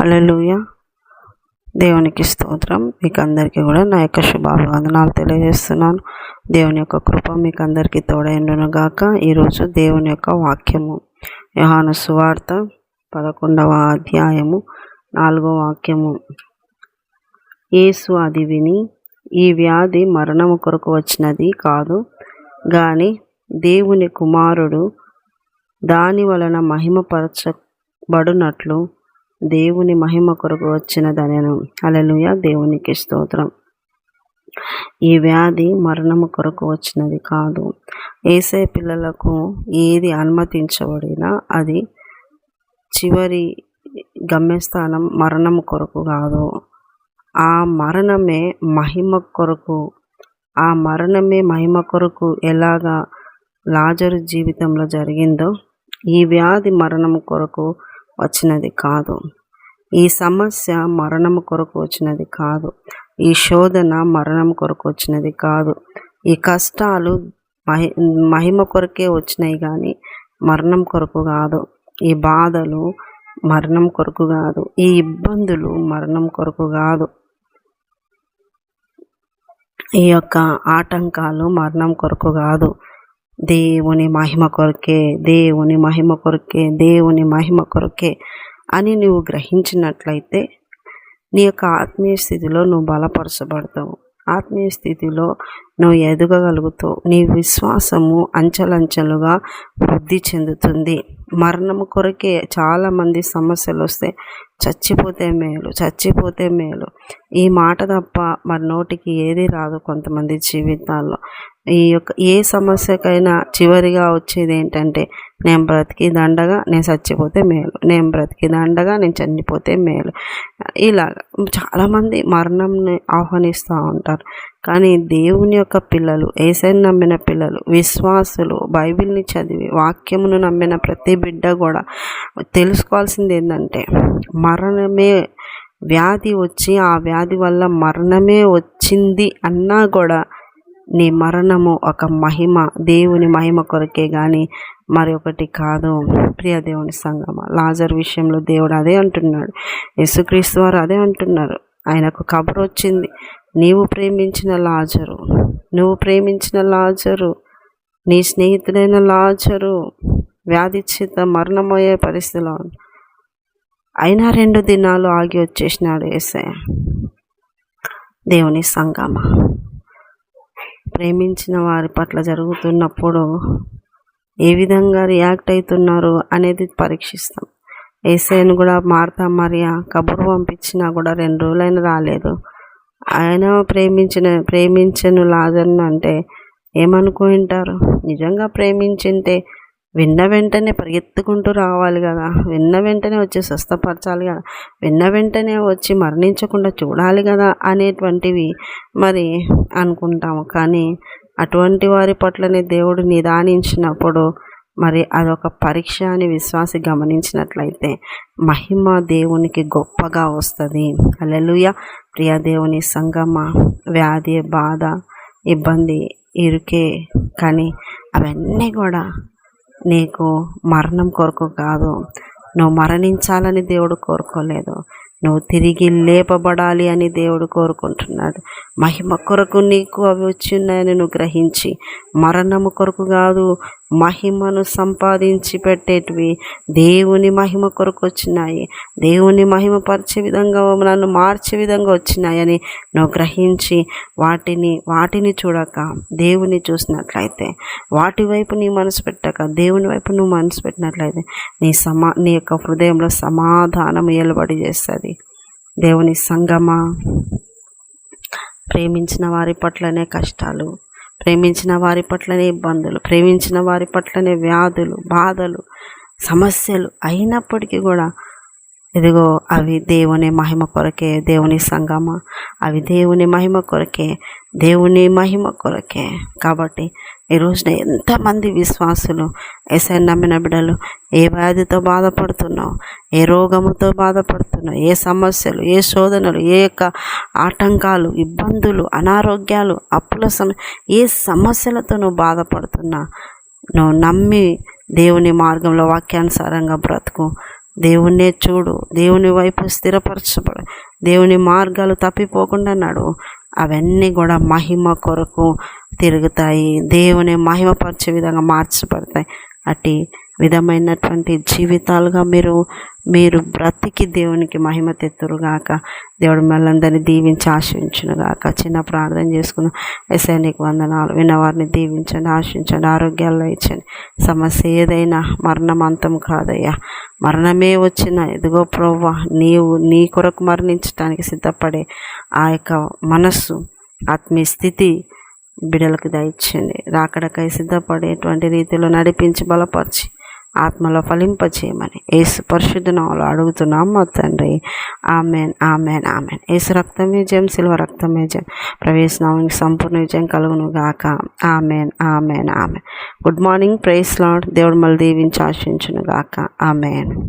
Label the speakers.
Speaker 1: Hallelujah దేవునికి స్తోత్రం. మీకు అందరికీ కూడా నా యొక్క శుభాభివందనాలు తెలియజేస్తున్నాను. దేవుని యొక్క కృప మీకు అందరికీ తోడైండును గాక. ఈరోజు దేవుని యొక్క వాక్యము. యోహాను సువార్త పదకొండవ అధ్యాయము నాలుగో వాక్యము. యేసు అది విని ఈ వ్యాధి మరణము కొరకు వచ్చినది కాదు. గాని దేవుని కుమారుడు దాని వలన మహిమపరచబడునట్లు దేవుని మహిమ కొరకు వచ్చినదనెను. అలలుయ దేవునికి స్తోత్రం. ఈ వ్యాధి మరణము కొరకు వచ్చినది కాదు. ఏసే పిల్లలకు ఏది అనుమతించబడినా అది చివరి గమ్యస్థానం మరణం కొరకు కాదు. ఆ మరణమే మహిమ కొరకు ఆ మరణమే మహిమ కొరకు ఎలాగా లాజరు జీవితంలో జరిగిందో ఈ వ్యాధి మరణం కొరకు వచ్చినది కాదు. ఈ సమస్య మరణం కొరకు వచ్చినది కాదు. ఈ శోధన మరణం కొరకు వచ్చినది కాదు. ఈ కష్టాలు మహి మహిమ కొరకే వచ్చినాయి కానీ మరణం కొరకు కాదు. ఈ బాధలు మరణం కొరకు కాదు. ఈ ఇబ్బందులు మరణం కొరకు కాదు. ఈ యొక్క ఆటంకాలు మరణం కొరకు కాదు. దేవుని మహిమ కొరకే దేవుని మహిమ కొరకే దేవుని మహిమ కొరకే అని నువ్వు గ్రహించినట్లయితే నీ యొక్క ఆత్మీయ స్థితిలో నువ్వు బలపరచబడతావు. ఆత్మీయ స్థితిలో నువ్వు ఎదగగలుగుతావు. నీ విశ్వాసము అంచెలంచెలుగా వృద్ధి చెందుతుంది. మరణము కొరకే చాలామంది సమస్యలు వస్తే చచ్చిపోతే మేలు చచ్చిపోతే మేలు. ఈ మాట తప్ప మరి నోటికి ఏది రాదు కొంతమంది జీవితాల్లో. ఈ యొక్క ఏ సమస్యకైనా చివరిగా వచ్చేది ఏంటంటే నేను బ్రతికి దండగా నేను చచ్చిపోతే మేలు. నేను బ్రతికి దండగా నేను చనిపోతే మేలు. ఇలాగ. చాలామంది మరణంని ఆహ్వానిస్తూ ఉంటారు. కానీ దేవుని యొక్క పిల్లలు ఏసైని నమ్మిన పిల్లలు విశ్వాసులు బైబిల్ని చదివి వాక్యమును నమ్మిన ప్రతి బిడ్డ కూడా తెలుసుకోవాల్సింది ఏంటంటే మరణమే వ్యాధి వచ్చి ఆ వ్యాధి వల్ల మరణమే వచ్చింది అన్నా కూడా నీ మరణము ఒక మహిమ దేవుని మహిమ కొరకే కానీ మరి ఒకటి కాదు. ప్రియ దేవుని సంగమ లాజర్ విషయంలో దేవుడు అదే అంటున్నాడు. యేసుక్రీస్తు వారు అదే అంటున్నారు. ఆయనకు కబురు వచ్చింది. నీవు ప్రేమించిన లాజరు నువ్వు ప్రేమించిన లాజరు నీ స్నేహితుడైన లాజరు వ్యాధి మరణమయ్యే పరిస్థితిలో అయినా రెండు దినాలు ఆగి వచ్చేసినాడు ఏసే దేవుని సంగమ ప్రేమించిన వారి పట్ల జరుగుతున్నప్పుడు ఏ విధంగా రియాక్ట్ అవుతున్నారు అనేది పరీక్షిస్తాం. ఏసైను కూడా మార్తా మరియా కబురు పంపించినా కూడా రెండు రోజులైనా రాలేదు. ఆయన ప్రేమించిన ప్రేమించను లాజర్ను అంటే ఏమనుకుంటారు? నిజంగా ప్రేమించింటే విన్న వెంటనే పరిగెత్తుకుంటూ రావాలి కదా. విన్న వెంటనే వచ్చి స్వస్థపరచాలి కదా. విన్న వెంటనే వచ్చి మరణించకుండా చూడాలి కదా అనేటువంటివి మరి అనుకుంటాము. కానీ అటువంటి వారి పట్లనే దేవుడు నిదానించినప్పుడు మరి అదొక పరీక్ష అని విశ్వాసి గమనించినట్లయితే మహిమ దేవునికి గొప్పగా వస్తుంది. అలెలుయ ప్రియ దేవుని సంగమ వ్యాధి బాధ ఇబ్బంది ఇరుకే కానీ అవన్నీ కూడా నీకు మరణం కొరకు కాదు. నువ్వు మరణించాలని దేవుడు కోరుకోలేదు. నువ్వు తిరిగి లేపబడాలి అని దేవుడు కోరుకుంటున్నాడు. మహిమ కొరకు నీకు అవి వచ్చిన్నాయని నువ్వు గ్రహించి మరణము కొరకు కాదు మహిమను సంపాదించి పెట్టేటివి దేవుని మహిమ కొరకు వచ్చినాయి. దేవుని మహిమ పరిచే విధంగా నన్ను మార్చే విధంగా వచ్చినాయని నువ్వు గ్రహించి వాటిని వాటిని చూడక దేవుని చూసినట్లయితే వాటి వైపు నీ మనసు పెట్టక దేవుని వైపు నువ్వు మనసు పెట్టినట్లయితే నీ సమా నీ యొక్క హృదయంలో సమాధానం ఏలుబడి చేస్తుంది. దేవుని సంగమా ప్రేమించిన వారి పట్లనే కష్టాలు ప్రేమించిన వారి పట్లనే ఇబ్బందులు ప్రేమించిన వారి పట్లనే వ్యాధులు బాధలు సమస్యలు అయినప్పటికీ కూడా ఇదిగో అవి దేవుని మహిమ కొరకే దేవుని సంగమ. అవి దేవుని మహిమ కొరకే దేవుని మహిమ కొరకే. కాబట్టి ఈ రోజున ఎంతమంది విశ్వాసులు ఎస్ఐ నమ్మిన బిడ్డలు ఏ వ్యాధితో బాధపడుతున్నావు ఏ రోగముతో బాధపడుతున్నావు ఏ సమస్యలు ఏ శోధనలు ఏ యొక్క ఆటంకాలు ఇబ్బందులు అనారోగ్యాలు అప్పుల సమ ఏ సమస్యలతో నువ్వు బాధపడుతున్నా నువ్వు నమ్మి దేవుని మార్గంలో వాక్యానుసారంగా బ్రతుకు. దేవుణ్ణే చూడు. దేవుని వైపు స్థిరపరచబడు. దేవుని మార్గాలు తప్పిపోకుండా నడు. అవన్నీ కూడా మహిమ కొరకు తిరుగుతాయి. దేవుని మహిమపరిచే విధంగా మార్చబడతాయి. అట్టి విధమైనటువంటి జీవితాలుగా మీరు మీరు బ్రతికి దేవునికి మహిమ తెత్తురుగాక. దేవుడు మళ్ళందరినీ దీవించి ఆశించునుగాక. చిన్న ప్రార్థన చేసుకుందాం. ఎస్ఐ నీకు వందనాలు. విన్నవారిని దీవించండి ఆశించండి ఆరోగ్యాల్లో ఇచ్చండి. సమస్య ఏదైనా మరణం అంతం కాదయ్యా. మరణమే వచ్చిన ఎదుగో ప్రవ్వ నీవు నీ కొరకు మరణించడానికి సిద్ధపడే ఆ యొక్క మనస్సు ఆత్మీయ స్థితి బిడలకు దయచండి రాకడకై సిద్ధపడేటువంటి రీతిలో నడిపించి బలపరిచి ఆత్మలో ఫలింపచేయమని. ఏసు పరిశుద్ధనాలు అడుగుతున్నాం మా తండ్రి. Amen amen amen. ఏసు రక్తమే జయం శిల్వ రక్తమే జయం ప్రవేశనామానికి సంపూర్ణ విజయం కలుగును గాక amen amen amen. Good morning praise lord దేవుడు మళ్ళీ దీవించి ఆశించును గాక ఆమెన్.